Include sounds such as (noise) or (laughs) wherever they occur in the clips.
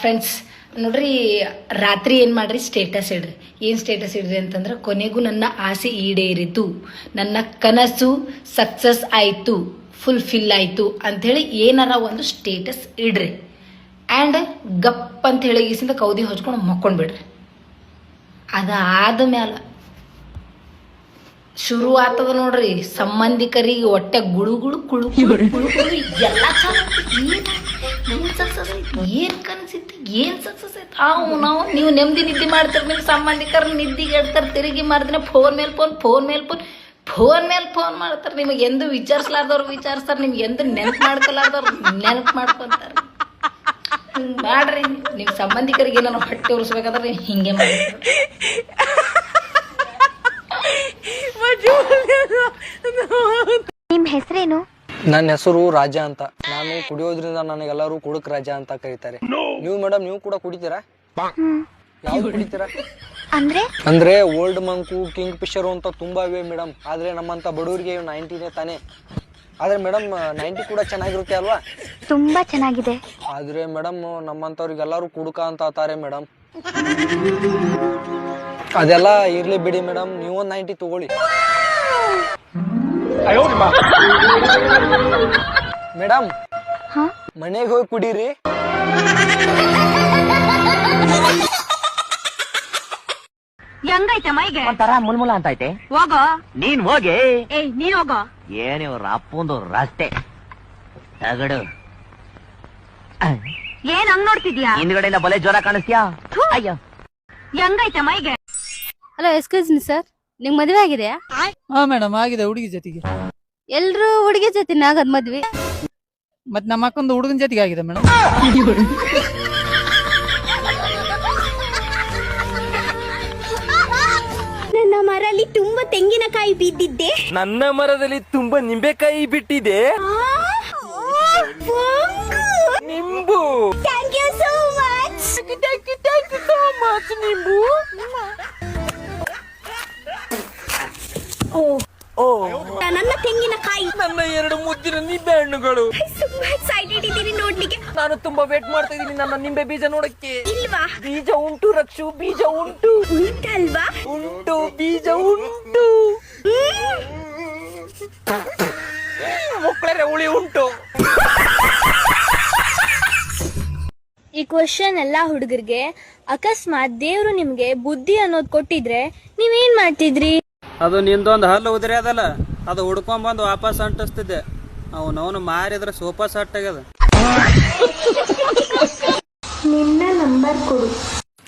Friends ನೋಡ್ರಿ, ರಾತ್ರಿ ಏನು ಮಾಡ್ರಿ? ಸ್ಟೇಟಸ್ ಇಡ್ರಿ ಏನು ಸ್ಟೇಟಸ್ ಇಡ್ರಿ ಅಂತಂದ್ರೆ, ಕೊನೆಗೂ ನನ್ನ ಆಸೆ ಈಡೇರಿತು. ನನ್ನ ಕನಸು ಸಕ್ಸಸ್ ಆಯಿತು ಫುಲ್ಫಿಲ್ ಆಯಿತು ಅಂಥೇಳಿ ಏನಾರ ಒಂದು ಸ್ಟೇಟಸ್ ಇಡ್ರಿ. ಆ್ಯಂಡ್ ಗಪ್ ಅಂತ ಹೇಳಿ ಈಸಿಂದ ಕೌದಿ ಹೊಚ್ಕೊಂಡು ಮಕ್ಕೊಂಡ್ಬಿಡ್ರಿ ಅದಾದ ಮ್ಯಾಲ ಶುರು ಆಗ್ತದ ನೋಡ್ರಿ, ಸಂಬಂಧಿಕರಿಗೆ ಹೊಟ್ಟೆ ಗುಳು ಗುಳು ಕುಳು ಎಲ್ಲ ಎಲ್ಲ ಏನ್ ಸಕ್ಸಸ್ ಆಯ್ತು? ಏನ್ ಕನಸಿತ್ತು? ಏನು ಸಕ್ಸಸ್ ಆಯ್ತು? ಅವು ನಾವು, ನೀವು ನೆಮ್ಮದಿ ನಿದ್ದೆ ಮಾಡ್ತಾರೆ, ನಿಮ್ಮ ಸಂಬಂಧಿಕರ ನಿದ್ದೆಗೆ ಇಡ್ತಾರೆ ತಿರುಗಿ ಮಾಡ್ದಿನ ಫೋನ್ ಮೇಲೆ ಫೋನ್ ಫೋನ್ ಮೇಲೆ ಫೋನ್ ಫೋನ್ ಮೇಲೆ ಫೋನ್ ಮಾಡ್ತಾರೆ. ನಿಮಗೆ ಎಂದು ವಿಚಾರಿಸ್ಲಾರ್ದವ್ರು ವಿಚಾರಿಸ್ತಾರೆ, ನಿಮ್ಗೆ ಎಂದು ನೆನಪು ಮಾಡ್ಕೊಲಾರ್ದವ್ರು ನೆನಪು ಮಾಡ್ಕೊತಾರೆ. ಮಾಡ್ರಿ ನಿಮ್ಮ ಸಂಬಂಧಿಕರಿಗೆ ಏನಾರು ಹೊಟ್ಟೆ ಉರಿಸ್ಬೇಕಾದ್ರೆ ನೀವು ಹಿಂಗೆ ಮಾಡಿ. ನಿಮ್ಮ ಹೆಸರೇನು? ನನ್ನ ಹೆಸರು ರಾಜ ಅಂತ. ನಾನು ಕುಡಿಯೋದ್ರಿಂದ ನನಗೆಲ್ಲರೂ ಕುಡುಕ್ ರಾಜ ಅಂತ ಕರೀತಾರೆ. ನೀವು ಮೇಡಮ್ ನೀವು ಕೂಡ ಕುಡಿತೀರಾ? ಯಾವ್ದು ಕುಡಿತೀರಾ? ಅಂದ್ರೆ? ಅಂದ್ರೆ ಓಲ್ಡ್ ಮಂಕು ಕಿಂಗ್ ಫಿಶರ್ ಅಂತ ತುಂಬಾ ಇವೆ ಮೇಡಮ್ ಆದ್ರೆ ನಮ್ಮಂತ ಬಡವರಿಗೆ ನೈಂಟಿನೇ ತಾನೇ. ಆದ್ರೆ ಮೇಡಮ್ ನೈಂಟಿ ಕೂಡ ಚೆನ್ನಾಗಿರುತ್ತೆ ಅಲ್ವಾ? ತುಂಬಾ ಚೆನ್ನಾಗಿದೆ. ಆದ್ರೆ ಮೇಡಮ್ ನಮ್ಮಂತವ್ರಿಗೆಲ್ಲರೂ ಕುಡುಕ ಅಂತ ಆತಾರೆ ಮೇಡಮ್ ಅದೆಲ್ಲ ಇರ್ಲಿ ಬಿಡಿ ಮೇಡಮ್ ನೀವೊಂದ್ ನೈಂಟಿ ತಗೊಳ್ಳಿ. ಮೇಡಮ್ ಹಾ? ಮನೆಗೆ ಹೋಗಿ ಕುಡೀರಿ. ಹೆಂಗೈತೆ ಮೈಗೆ ಒಂಥರ ಮುಲ್ಮುಲ ಅಂತ ಐತೆ ಹೋಗೋ. ನೀನ್ ಹೋಗಿ. ಏಯ್ ನೀನ್ ಹೋಗೋ. ಏನ್ ಇವ್ರ ಅಪ್ಪಂದು ರಸ್ತೆ. ತಗಡು. ಏನ್ ಹಂಗ್ ನೋಡ್ತಿದ್ಯಾ? ಹಿಂದ್ಗಡೆಯಿಂದ ಬಲೆ ಜ್ವರ ಕಾಣಿಸ್ತೀಯಾ? ಅಯ್ಯೋ. ಹೆಂಗೈತೆ ಮೈಗೆ ಹಲೋ ಎಕ್ಸ್ಕ್ಯೂಸ್ ಮಿ ಸರ್ ನಿಮ್ಗೆ ಮದ್ವೆ ಆಗಿದೆಯಾ ಹಾ ಮೇಡಮ್ ಆಗಿದೆ ಹುಡುಗಿ ಜೊತೆಗೆ. ಎಲ್ರು ಹುಡುಗಿ ಜೊತೆ ಆಗದ್ ಮದ್ವೆ? ಮತ್ ನಮ್ಮ ಅಕ್ಕಂದು ಹುಡುಗನ ಜೊತೆಗೆ ಆಗಿದೆ ಮೇಡಮ್ ನನ್ನ ಮರಲ್ಲಿ ತುಂಬಾ ತೆಂಗಿನಕಾಯಿ ಬಿದ್ದಿದ್ದೆ. ನನ್ನ ಮರದಲ್ಲಿ ತುಂಬಾ ನಿಂಬೆಕಾಯಿ ಬಿಟ್ಟಿದೆ. ನಿಂಬು. ಥ್ಯಾಂಕ್ ಯು ಸೋ ಮಚ್ ನನ್ನ ಹಣ್ಣುಗಳು ತುಂಬಾ ಎಕ್ಸೈಟೆಡ್ ಇದ್ದೀನಿ ನೋಡ್ಲಿಕ್ಕೆ. ನಾನು ತುಂಬಾ ವೇಟ್ ಮಾಡ್ತಾ ಇದ್ದೀನಿ ನನ್ನ ನಿಂಬೆ ಬೀಜ ನೋಡಕ್ಕೆ. ಇಲ್ವಾ? ಬೀಜ ಉಂಟು ರಕ್ಷು ಬೀಜ ಉಂಟು. ಉಂಟಲ್ವಾ? ಉಂಟು ಬೀಜ ಉಂಟು. ಮಕ್ಕಳರೆ ಉಳಿ ಉಂಟು. ಈ ಕ್ವಶನ್ ಎಲ್ಲಾ ಹುಡುಗರಿಗೆ ಅಕಸ್ಮಾತ್ ದೇವ್ರು ನಿಮ್ಗೆ ಬುದ್ಧಿ ಅನ್ನೋದ್ ಕೊಟ್ಟಿದ್ರೆ ನೀವೇನ್ ಮಾಡ್ತಿದ್ರಿ? ಅದು ನಿಂದೊಂದು ಹಲ್ಲು ಉದುರಿ ಅದಲ್ಲ ಅದು ಹುಡ್ಕೊಂಡ್ ಬಂದು ವಾಪಸ್ ಅಂಟಿಸ್ತಿದ್ದೆ. ಅವನವನು ಮಾರಿದ್ರೆ ಸೋಫಾ ಸೆಟ್ ಆಗ್ಯದ. ನಿನ್ನ ನಂಬರ್ ಕೊಡು.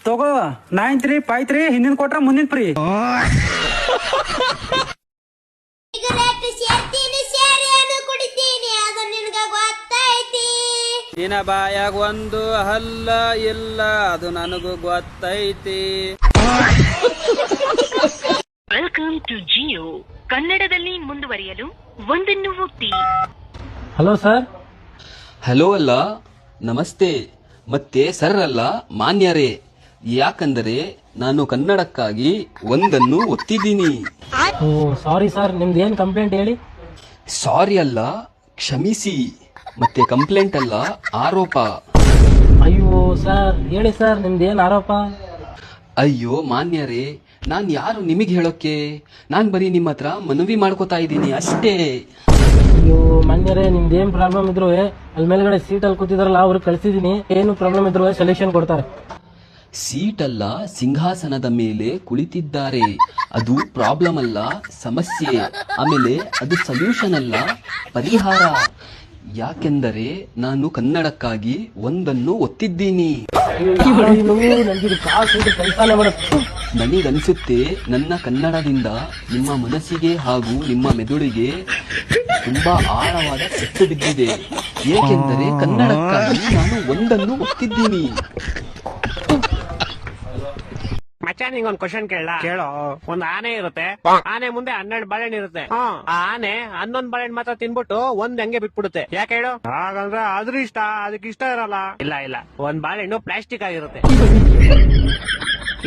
ತಗೋ ನೈನ್ ತ್ರೀ ಫೈವ್ ತ್ರೀ ಹಿಂದಿನ ಕೊಟ್ರ ಮುಂದಿನ ಫ್ರೀ ಕುಡಿತೀನಿ ಅದು ನಿನ್ಗ ಗೊತ್ತೈತಿ. ನಿನ್ನ ಬಾಯಾಗ ಒಂದು ಹಲ್ಲ ಇಲ್ಲ ಅದು ನನಗೂ ಗೊತ್ತೈತಿ. ವೆಲ್ಕಮ್ ಟು ಜಿಯೋ ಕನ್ನಡದಲ್ಲಿ ಮುಂದುವರಿಯಲು ಒಂದನ್ನು ಒತ್ತಿ. Hello sir. ಹಲೋ ಅಲ್ಲ ನಮಸ್ತೆ. ಮತ್ತೆ ಸರ್ ಅಲ್ಲ ಮಾನ್ಯರೇ. ಯಾಕಂದರೆ ನಾನು ಕನ್ನಡಕ್ಕಾಗಿ ಒಂದನ್ನು ಒತ್ತಿದ್ದೀನಿ. ಓ ಸಾರಿ ಸರ್ ನಿಮ್ದು ಏನು ಕಂಪ್ಲೇಂಟ್ ಹೇಳಿ? ಸಾರಿ ಅಲ್ಲ ಕ್ಷಮಿಸಿ. ಮತ್ತೆ ಕಂಪ್ಲೇಂಟ್ ಅಲ್ಲ ಆರೋಪ. ಅಯ್ಯೋ ಸರ್ ಹೇಳಿ ಸರ್ ನಿಮ್ದು ಏನು ಆರೋಪ? ಅಯ್ಯೋ ಮಾನ್ಯರೇ ನಾನ್ ಯಾರು ನಿಮಗೆ ಹೇಳೋಕೆ? ನಾನ್ ಬರೀ ನಿಮ್ಮ ಹತ್ರ ಮನವಿ ಮಾಡ್ಕೋತಾ ಇದ್ದೀನಿ ಅಷ್ಟೇ. ಅಯ್ಯೋ ಮಂಜರೇ ನಿಮ್ದು ಏನ್ ಪ್ರಾಬ್ಲಮ್ ಇದ್ರು ಅಲ್ಲಿ ಮೇಲ್ಗಡೆ ಸೀಟಲ್ಲಿ ಕೂತಿದಾರಲ್ಲ ಅವ್ರು ಕಳ್ಸಿದೀನಿ. ಏನು ಪ್ರಾಬ್ಲಮ್ ಇದ್ರು ಸೊಲ್ಯೂಷನ್ ಕೊಡ್ತಾರೆ. ಸೀಟಲ್ಲ ಸಿಂಹಾಸನದ ಮೇಲೆ ಕುಳಿತಿದ್ದಾರೆ. ಅದು ಪ್ರಾಬ್ಲಮ್ ಅಲ್ಲ ಸಮಸ್ಯೆ. ಆಮೇಲೆ ಅದು ಸೊಲ್ಯೂಷನ್ ಅಲ್ಲ ಪರಿಹಾರ. ಯಾಕೆಂದರೆ ನಾನು ಕನ್ನಡಕ್ಕಾಗಿ ಒಂದನ್ನು ಒತ್ತಿದ್ದೀನಿ. ನನಗನ್ಸುತ್ತೆ ನನ್ನ ಕನ್ನಡದಿಂದ ನಿಮ್ಮ ಮನಸ್ಸಿಗೆ ಹಾಗೂ ನಿಮ್ಮ ಮೆದುಳಿಗೆ ತುಂಬಾ ಆಳವಾದ ಸೆಟ್ಟು ಬಿದ್ದಿದೆ. ಏಕೆಂದರೆ ಕನ್ನಡಕ್ಕಾಗಿ ನಾನು ಒಂದನ್ನು ಒತ್ತಿದ್ದೀನಿ. ಮಚ್ಚ ನಿಂಗೊಂದ್ ಕ್ವಶನ್ ಕೇಳ ಕೇಳೋ. ಒಂದ್ ಆನೆ ಇರುತ್ತೆ. ಆನೆ ಮುಂದೆ ಹನ್ನೆರಡು ಬಾಳೆಹಣ್ಣು ಇರುತ್ತೆ. ಆ ಆನೆ ಹನ್ನೊಂದ್ ಬಾಳೆಹಣ್ಣು ಮಾತ್ರ ತಿನ್ಬಿಟ್ಟು ಒಂದ್ ಹಂಗೆ ಬಿಟ್ಬಿಡುತ್ತೆ. ಯಾಕೆ ಹೇಳು? ಹಾಗಂದ್ರೆ ಅದ್ರ ಇಷ್ಟ ಅದಕ್ಕೆ ಇಷ್ಟ ಇರಲ್ಲ. ಇಲ್ಲ ಇಲ್ಲ. ಒಂದ್ ಬಾಳೆಹಣ್ಣು ಪ್ಲಾಸ್ಟಿಕ್ ಆಗಿರುತ್ತೆ.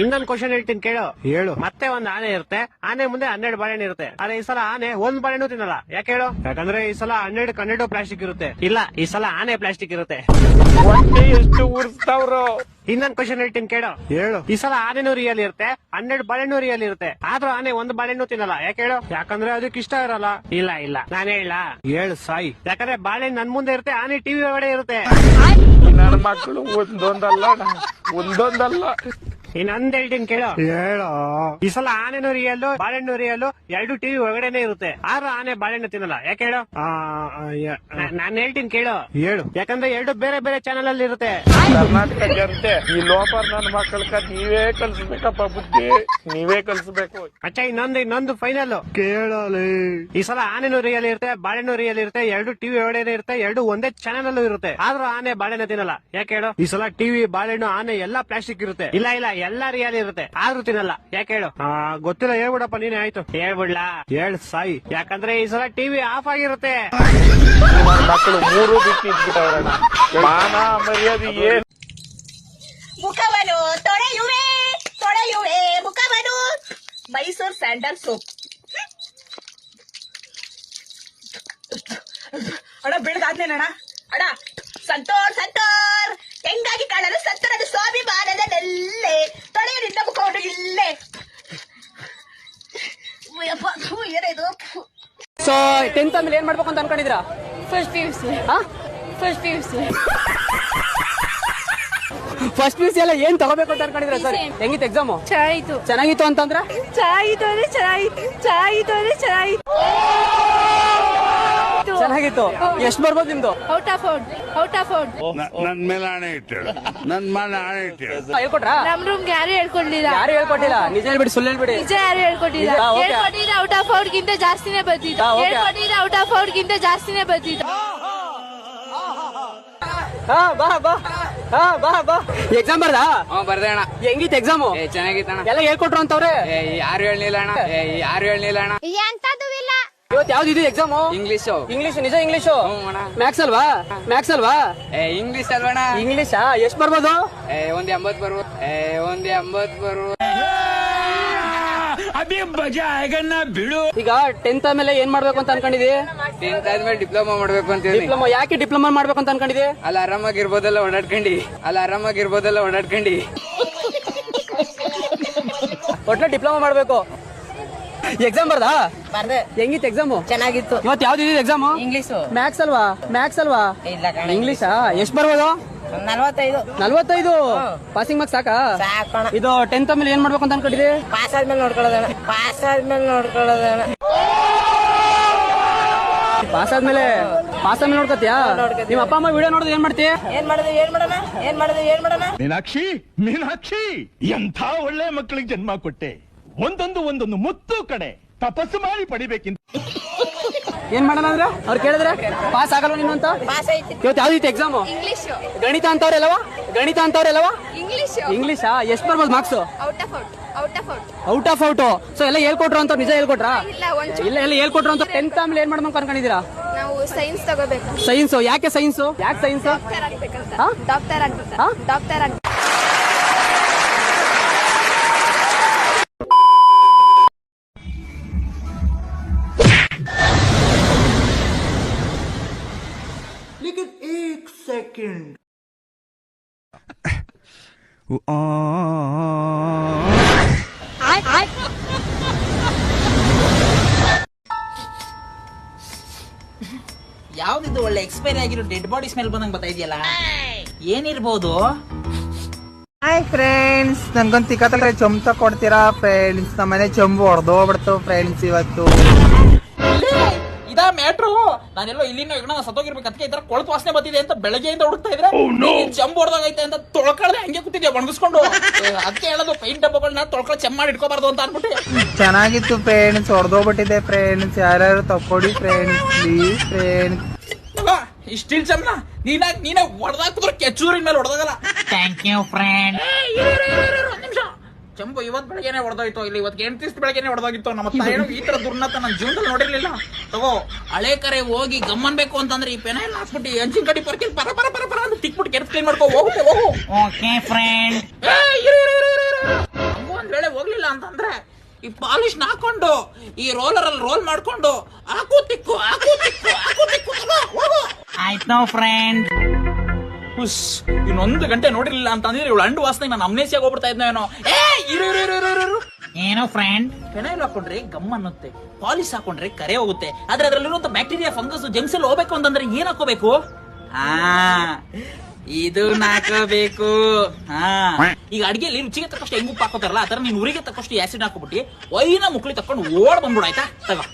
ಇನ್ನೊಂದ್ ಕ್ವಶನ್ ಹೇಳ್ತೀನಿ ಕೇಳು. ಹೇಳು. ಮತ್ತೆ ಒಂದ್ ಆನೆ ಇರುತ್ತೆ. ಆನೆ ಮುಂದೆ ಹನ್ನೆರಡು ಬಾಳೆಹಣ್ಣು ಇರುತ್ತೆ. ಆದ್ರೆ ಈ ಸಲ ಆನೆ ಒಂದ್ ಬಾಳೆಹಣ್ಣು ತಿನ್ನಲ್ಲ. ಯಾಕೆ ಹೇಳು? ಯಾಕಂದ್ರೆ ಈ ಸಲ ಹನ್ನೆರಡು ಹನ್ನೆರಡು ಪ್ಲಾಸ್ಟಿಕ್ ಇರುತ್ತೆ. ಇಲ್ಲ ಈ ಸಲ ಆನೆ ಪ್ಲಾಸ್ಟಿಕ್ ಇರುತ್ತೆ. ಎಷ್ಟು ಉರ್ಸ್ತಾವ್ರು. ಇನ್ನೊಂದ್ ಕ್ವಶನ್ ಹೇಳ್ತೀನಿ ಕೇಳು. ಹೇಳು. ಈ ಸಲ ಆನೆನೂ ರಿಯಲ್ ಇರುತ್ತೆ ಹನ್ನೆರಡು ಬಾಳೆಹಣ್ಣು ರಿಯಲ್ ಇರುತ್ತೆ. ಆದ್ರೂ ಆನೆ ಒಂದು ಬಾಳೆಹಣ್ಣು ತಿನ್ನಲ್ಲ. ಯಾಕೆ ಹೇಳು? ಯಾಕಂದ್ರೆ ಅದಕ್ಕೆ ಇಷ್ಟ ಇರಲ್ಲ. ಇಲ್ಲ ಇಲ್ಲ. ನಾನು ಹೇಳ. ಹೇಳು ಸಾಯಿ. ಯಾಕಂದ್ರೆ ಬಾಳೆಹಣ್ಣು ನನ್ ಮುಂದೆ ಇರುತ್ತೆ ಆನೆ ಟಿವಿ ಒಳಗಡೆ ಇರುತ್ತೆ. ನನ್ನ ಮಕ್ಕಳು ಒಂದೊಂದಲ್ಲ ಒಂದೊಂದಲ್ಲ. ಇನ್ನೊಂದ್ ಹೇಳ್ತೀನಿ ಕೇಳೋ. ಹೇಳೋ? ಈ ಸಲ ಆನೆನೂ ರಿಯಲ್ ಬಾಳೆಹಣ್ಣು ರಿಯಲ್ ಎರಡು ಟಿವಿ ಒಳಗಡೆನೆ ಇರುತ್ತೆ. ಆದ್ರೂ ಆನೆ ಬಾಳೆಹಣ್ಣು ತಿನ್ನಲ್ಲ. ಯಾಕೆ ಹೇಳೋ? ನಾನ್ ಹೇಳ್ತೀನಿ ಕೇಳೋ. ಹೇಳು. ಯಾಕಂದ್ರೆ ಎರಡು ಬೇರೆ ಬೇರೆ ಚಾನಲ್ ಅಲ್ಲಿ ಇರುತ್ತೆ. ಕರ್ನಾಟಕ ಜನತೆ ಈ ಲೋಪರ್ ನನ್ನ ಮಕ್ಕಳ ನೀವೇ ಕಲ್ಸ್ಬೇಕಪ್ಪ ಬುದ್ಧಿ. ನೀವೇ ಕಲ್ಸ್ಬೇಕು. ಅಚ್ಚ ಇನ್ನೊಂದು ಇನ್ನೊಂದು ಫೈನಲ್ ಕೇಳಲಿ. ಈ ಸಲ ಆನೆನೂ ರಿಯಲ್ ಇರುತ್ತೆ ಬಾಳೆಹಣ್ಣು ರಿಯಲ್ ಇರುತ್ತೆ ಎರಡು ಟಿವಿ ಒಳಗಡೆ ಇರುತ್ತೆ ಎರಡು ಒಂದೇ ಚಾನಲ್ ಅಲ್ಲೂ ಇರುತ್ತೆ. ಆದ್ರೂ ಆನೆ ಬಾಳೆಹಣ್ಣು ತಿನ್ನಲ್ಲ. ಯಾಕೆ ಹೇಳೋ? ಈ ಸಲ ಟಿವಿ ಬಾಳೆಹಣ್ಣು ಆನೆ ಎಲ್ಲಾ ಪ್ಲಾಸ್ಟಿಕ್ ಇರುತ್ತೆ. ಇಲ್ಲ ಇಲ್ಲ ಎಲ್ಲಾ ರಿಯಲ್ ಇರುತ್ತೆ. ಆದ್ರೂ ತಿನ್ನಲ್ಲ. ಯಾಕೆ ಹೇಳು? ಗೊತ್ತಿಲ್ಲ ಹೇಳ್ಬಿಡಪ್ಪ ನೀನೇ ಆಯ್ತು. ಹೇಳ್ಬಿಡ್ಲಾ? ಹೇಳ್ ಸಾಯಿ. ಯಾಕಂದ್ರೆ ಈ ಸಲ ಟಿವಿ ಆಫ್ ಆಗಿರುತ್ತೆ. ಮಕ್ಕಳು ಮೂರು ಬಿಟ್ಟು ಮಾನ ಮರ್ಯಾದೆ ಏನ್? ಮುಖವನ್ನು ತೊಳೆಯುವೆ ತೊಳೆಯುವೆ ಮುಖವನ್ನು ಮೈಸೂರ್ ಸ್ಯಾಂಡಲ್ ಸೋಪ್. ಅಣ್ಣ ಬೆಳಗಾದ್ನೇನ ಅಣ್ಣ ಸಂತೋರ್ ಸಂತೋರ್. ಹೆಂಗಾಗಿ ಕಾಣಲು ಸತ್ತರದ ಸ್ವಾಭಿಮಾನದ ನೆಲ್ಲೆ ತೊಳೆಯಲಿಂದ ಮುಖವನ್ನು ಇಲ್ಲೇ. ಸೊ ಟೆಂತ್ ಅಂದ್ರೆ ಏನ್ ಮಾಡ್ಬೇಕು ಅಂತ ಅನ್ಕೊಂಡಿದ್ರ first P U C first P U C first P C ಎಲ್ಲ ಏನ್ ತಗೋಬೇಕು ಅಂತ ಅನ್ಕೊಂಡಿದ್ರ ಸರ್? ಹೆಂಗಿತ್ತು ಎಕ್ಸಾಮ್ ಚೆನ್ನಾಗಿತ್ತು. ಚೆನ್ನಾಗಿತ್ತು ಅಂತಂದ್ರ? ಚೆನ್ನಾಗಿತ್ತು ಅಂದ್ರೆ ಚೆನ್ನಾಗಿತ್ತು. ಚೆನ್ನಾಗಿತ್ತು ಅಂದ್ರೆ ಚೆನ್ನಾಗಿತ್ತು. ಚೆನ್ನಾಗಿತ್ತು. ಎಷ್ಟು ಬರ್ಬೋದು ನಿಮ್ದು? Out of out. Out of out. ನನ್ ಮೇಲೆ ಆಣೆ ಇಟ್ಟೇಳು ನನ್ ಮೇಲೆ ಆಣೆ ಇಟ್ಟೇಳು ಹೇಳ್ಕೊಟ್ರಾ? ನಮ್ ರೂಮ್ ಯಾರು ಹೇಳ್ಕೊಡ್ಲಿಲ್ಲ. ಯಾರು ಹೇಳ್ಕೊಟ್ಟಿಲ್ಲ? ನಿಜ ಹೇಳ್ಬಿಡಿ ಸುಳ್ಳು ಹೇಳ್ಬಿಡಿ. ನಿಜ ಯಾರು ಹೇಳ್ಕೊಟ್ಟಿಲ್ಲ. okay. ಹೇಳ್ಕೊಟ್ಟಿದ್ರೆ ಔಟ್ ಆಫ್ ಔಟ್ ಗಿಂತ ಜಾಸ್ತಿನೇ ಬರ್ತಿತ್ತು. ಹಾ, okay. ಹೇಳ್ಕೊಟ್ಟಿದ್ರೆ ಔಟ್ ಆಫ್ ಔಟ್ ಗಿಂತ ಜಾಸ್ತಿನೇ ಬರ್ತಿತ್ತು. ಹಾ ಬಾ ಬಾ. ಹಾ ಬಾ ಬಾ. ಎಕ್ಸಾಮ್ ಬರ್ದಾ? ಬರ್ದೆ ಅಣ್ಣ. ಹೆಂಗಿತ್ತು ಎಕ್ಸಾಮ್ ಚೆನ್ನಾಗಿತ್ತಣ್ಣ ಎಲ್ಲ ಹೇಳ್ಕೊಟ್ರು ಅಂತವ್ರೆ. ಯಾರು ಹೇಳಲಿಲ್ಲ ಅಣ್ಣ. ಯಾರು ಹೇಳಲಿಲ್ಲ ಅಣ್ಣ. ಎಂತದು ಇವತ್ತು ಯಾವ್ದು ಇದು ಎಕ್ಸಾಮ್ ಇಂಗ್ಲಿಷ್ ಇಂಗ್ಲಿಷ್ ನಿಜ ಇಂಗ್ಲಿಷ್ ಮ್ಯಾಕ್ಸ್ ಅಲ್ವಾ? ಮ್ಯಾಕ್ಸ್ ಅಲ್ವಾ? ಇಂಗ್ಲಿಷ್ ಅಲ್ವಣ್ಣ. ಇಂಗ್ಲಿಷ್ ಎಷ್ಟ್ ಬರ್ಬೋದು? ಒಂದ್ ಎಂಬತ್ ಬರ್ಬೋದು ಒಂದ್ ಎಂಬತ್ ಬರ್ಬೋದು ಈಗ ಟೆಂತ್ ಆದ್ಮೇಲೆ ಏನ್ ಮಾಡ್ಬೇಕು ಅಂತ ಅನ್ಕೊಂಡಿದಿ? ಟೆಂತ್ ಆದ್ಮೇಲೆ ಡಿಪ್ಲೊಮಾ ಮಾಡ್ಬೇಕು ಅಂತ ಡಿಪ್ಲೊಮಾ ಯಾಕೆ ಡಿಪ್ಲೊಮಾ ಮಾಡ್ಬೇಕು ಅಂತ ಅನ್ಕೊಂಡಿದಿ? ಅಲ್ಲಿ ಆರಾಮಾಗಿರ್ಬೋದಲ್ಲ ಓಡಾಡ್ಕೊಂಡಿ. ಅಲ್ಲಿ ಆರಾಮಾಗಿರ್ಬೋದಲ್ಲ ಓಡಾಡ್ಕೊಂಡಿ. ಒಟ್ಲ ಡಿಪ್ಲೊಮಾ ಮಾಡ್ಬೇಕು. (laughs) ಎಕ್ಸಾಮ್ ಬರ್ದಾ? ಹೆಂಗಿತ್ತು ಎಕ್ಸಾಮ್ ಚೆನ್ನಾಗಿತ್ತು. ಇವತ್ತು ಯಾವ್ದು ಇದೆ ಎಕ್ಸಾಮ್ ಇಂಗ್ಲಿಷ್ ಮ್ಯಾಥ್ಸ್ ಅಲ್ವಾ? ಮ್ಯಾಥ್ಸ್ ಅಲ್ವಾ? ಇಲ್ಲ ಕಣ ಇಂಗ್ಲಿಷಾ ಎಷ್ಟ್ ಬರ್ಬೋದು? ನಲ್ವತ್ತೈದು. ನಲ್ವತ್ತೈದು? ಪಾಸಿಂಗ್ ಮಾರ್ಕ್ಸ್ ಸಾಕಾ? ಸಾಕೋಣ ಇದು ಟೆಂತ್ ಆದ್ಮೇಲೆ ಏನ್ ಮಾಡ್ಬೇಕು ಅಂತ ಅನ್ಕೊಂಡಿದಿ ಪಾಸ್ ಆದ್ಮೇಲೆ ನೋಡ್ಕೊಳ್ಳೋದೇ ಪಾಸ್ ಆದ್ಮೇಲೆ ನೋಡ್ಕೊಳ್ಳೋದಣ್ಣ ಪಾಸ್ ಆದ್ಮೇಲೆ ಪಾಸ್ ಆದ್ಮೇಲೆ ನೋಡ್ಕೊತಿಯಾ? ನಿಮ್ಮ ಅಪ್ಪ ಅಮ್ಮ ವಿಡಿಯೋ ನೋಡಿದ್ರೆ ಏನ್ ಮಾಡ್ತೀಯ? ಏನ್ ಮಾಡಿದ್ರೆ ಏನ್ ಮಾಡೋಣ? ಏನ್ ಮಾಡಿದ್ರೆ ಏನ್ ಮಾಡೋಣ? ಮೀನಾಕ್ಷಿ ಮೀನಾಕ್ಷಿ ಎಂಥ ಒಳ್ಳೆ ಮಕ್ಕಳಿಗೆ ಜನ್ಮ ಕೊಟ್ಟೆ. ಒಂದೊಂದು ಒಂದೊಂದು ಮುತ್ತು ಕಡೆ ತಪಸ್ಸು ಮಾಡಿ ಪಡಿಬೇಕಿಂತ ಏನ್ ಮಾಡೋಣ ಅಂದ್ರೆ? ಅವ್ರು ಕೇಳಿದ್ರೆ? ಪಾಸ್ ಆಗಲ್ಲ ನೀನು ಅಂತ? ಪಾಸ್ ಐತಿ ಇವತ್ತು ಯಾವ್ದು ಎಕ್ಸಾಮ್ ಇಂಗ್ಲಿಷ್ ಗಣಿತ ಅಂತವ್ರೆಲ್ಲವಾ? ಗಣಿತ ಅಂತವ್ರೆಲ್ಲವಾ? ಇಂಗ್ಲಿಷ್ ಇಂಗ್ಲಿಷಾ ಎಷ್ಟು ಬರ್ಬೋದು marks out of out out of out out of out so ಎಲ್ಲ ಹೇಳ್ಕೊಟ್ರು ಅಂತ ನಿಜ ಹೇಳ್ಕೊಟ್ರಾ? ಇಲ್ಲ ಒಂಚೂರು. ಇಲ್ಲ ಎಲ್ಲ ಹೇಳ್ಕೊಟ್ರು ಅಂತ ಟೆಂತ್ ಆಮೇಲೆ ಏನ್ ಮಾಡ್ಬೇಕು ಅನ್ಕೊಂಡಿದ್ದೀರಾ? ನಾವು ಸೈನ್ಸ್ ತಗೋಬೇಕು. ಸೈನ್ಸ್ ಯಾಕೆ ಸೈನ್ಸ್ ಯಾಕೆ ಸೈನ್ಸ್ ಡಾಕ್ಟರ್ ಆಗ್ಬೇಕಂತ. ಹಾ? ಡಾಕ್ಟರ್ ಆಗ್ಬೇಕು. ಹಾ? ಡಾಕ್ಟರ್ ಆಗ್ (laughs) ಯಾವ್ದಿದು ಒಳ್ಳೆ ಎಕ್ಸ್ಪೈರಿ ಆಗಿರೋ ಡೆಡ್ ಬಾಡಿ ಸ್ಮೆಲ್ ಬಂದಂಗ್ ಬರ್ತಾ ಇದೆಯಲ್ಲ ಏನಿರ್ಬೋದು? ಹಾಯ್ ಫ್ರೆಂಡ್ಸ್ ನಂಗೊಂದು ಸಿಕ್ಕತ್ತಲ್ರಿ ಚೊಂಬ ಕೊಡ್ತೀರಾ ಫ್ರೆಂಡ್ಸ್ ನಮ್ಮನೆ ಚೊಂಬು ಹೊಡೆದೋಗ್ಬಿಡ್ತು ಫ್ರೆಂಡ್ಸ್ ಇವತ್ತು. ಮ್ಯಾಟ್ರು ನಾನೆಲ್ಲೋ ಇಲ್ಲಿನ ನಾನು ಸತ್ತೋಗಿರ್ಬೇಕು. ಅದಕ್ಕೆ ಈ ತರ ಕೊಳತು ವಾಸನೆ ಬರ್ತಿದೆ ಅಂತ ಬೆಳಗ್ಗೆಯಿಂದ ಹುಡುಕ್ತಾ ಇದ್ರೆ ಚೆಂಬು ಹೊಡೆದಾಗೈತೆ ಅಂತ ತೊಳ್ಕೊಳ್ಳದೆ ಹಂಗೆ ಕೂತಿದ್ದೆ ಒಣಗಿಸ್ಕೊಂಡು. ಅದಕ್ಕೆ ಹೇಳೋದು ಪೈಂಟ್ ಡಬ್ಬಗಳನ್ನ ತೊಳ್ಕೊಳ್ಳೋ ಚೆಮ್ಮ ಮಾಡಿ ಇಟ್ಕೋಬಾರ್ದು ಅಂತ ಅನ್ಬಿಟ್ಟು. ಚೆನ್ನಾಗಿತ್ತು ಫ್ರೆಂಡ್ಸ್ ಹೊಡೆದೋಗ್ಬಿಟ್ಟಿದೆ ಫ್ರೆಂಡ್ಸ್ ಯಾರ್ಯಾರು ತಕ್ಕೊಡಿ ಫ್ರೆಂಡ್ಸ್ ಪ್ಲೀಸ್ ಫ್ರೆಂಡ್ಸ್ ಇಷ್ಟಿಲ್ ಚಮ್ನ ನೀನಾಗ್ ನೀನ ಹೊಡೆದಾಕಿದ್ರೆ ಕೆಚ್ಚೂರಿನ ಮೇಲೆ ಹೊಡೆದಾಗಲ್ಲ. ಥ್ಯಾಂಕ್ ಯು ಫ್ರೆಂಡ್ ಚಂಬು ಇವತ್ ಬೆಳಗ್ಗೆನೆ ಹೊಡೆದೋಯ್ತು. ಇಲ್ಲಿ ಇವತ್ತು ಎಂಟು ದಿವಸ ಬೆಳಗ್ಗೆನೆ ಹೊಡೆದೋಗಿತ್ತು. ನಮ್ಮ ತಾಯಿ ಈ ತರ ದುರ್ನತ ನನ್ನ ಜೀವನದಲ್ಲಿ ನೋಡಿರ್ಲಿಲ್ಲ. ತಗೋ ಹಳೆ ಕರೆ ಹೋಗಿ ಗಮ್ಮನ್ಬೇಕು ಅಂತಂದ್ರೆ ಈ ಪೆನ ಎಲ್ಲ ಹಾಕ್ಬಿಟ್ಟು ಎಂಜಿನ್ ಕಡಿ ಪರ್ಕಿಲ್ ಪರ ಪರ ಪರ ಪರ ಅಂತ ತಿಕ್ಬಿಟ್ಟು ಕೆರೆ ಕ್ಲೀನ್ ಮಾಡ್ಕೋ ಹೋಗುತ್ತೆ ಹೋಗು. ಓಕೆ ಫ್ರೆಂಡ್ ಒಂದ್ ವೇಳೆ ಹೋಗ್ಲಿಲ್ಲ ಅಂತಂದ್ರೆ ಈ ಪಾಲಿಶ್ ಹಾಕೊಂಡು ಈ ರೋಲರ್ ಅಲ್ಲಿ ರೋಲ್ ಮಾಡ್ಕೊಂಡು ಹಾಕು ತಿಕ್ಕು ಹಾಕು ತಿಕ್ಕು ಹಾಕು ತಿಕ್ಕು ಆಯ್ತು ಫ್ರೆಂಡ್ ಉಸ್ ಇನ್ನೊಂದು ಗಂಟೆ ನೋಡಿರ್ಲಿಲ್ಲ ಅಂತಂದ್ರೆ ಇವಳು ಅಂಡು ವಾಸನೆ ನಾನು ಅಮ್ನೇಸಿಯಾಗಿ ಹೋಗ್ಬಿಡ್ತಾ ಇದ್ನೇನೋ ಏ ಇರು ಇರು ಇರು ಇರು, ಏನೋ ಫ್ರೆಂಡ್ ಫೆನೈಲ್ ಹಾಕೊಂಡ್ರೆ ಗಮ್ ಅನ್ನುತ್ತೆ. ಪಾಲಿಶ್ ಹಾಕೊಂಡ್ರೆ ಕರೆ ಹೋಗುತ್ತೆ. ಆದ್ರೆ ಅದ್ರಲ್ಲಿರುವಂತ ಬ್ಯಾಕ್ಟೀರಿಯಾ ಫಂಗಸ್ ಜಂಕ್ಸ್ ಅಲ್ಲಿ ಹೋಗ್ಬೇಕು ಅಂತಂದ್ರೆ ಏನ್ ಹಾಕೋಬೇಕು ಆ ಇದು ಹಾಕೋಬೇಕು ಹಾ. ಈಗ ಅಡಿಗೆಯಲ್ಲಿ ರುಚಿಗೆ ತಕ್ಕಷ್ಟು ಹೆಂಗ್ ಉಪ್ಪು ಹಾಕೋತಾರಲ್ಲ ಆತರ ನೀನ್ ಉರಿಗೆ ತಕ್ಕಷ್ಟು ಆಸಿಡ್ ಹಾಕೋಬಿಟ್ಟು ಒಯ್ನ ಮುಕ್ಳಿ ತಕೊಂಡು ಓಡ್ ಬಂದ್ಬಿಡು ಆಯ್ತಾ? ತಗೋ.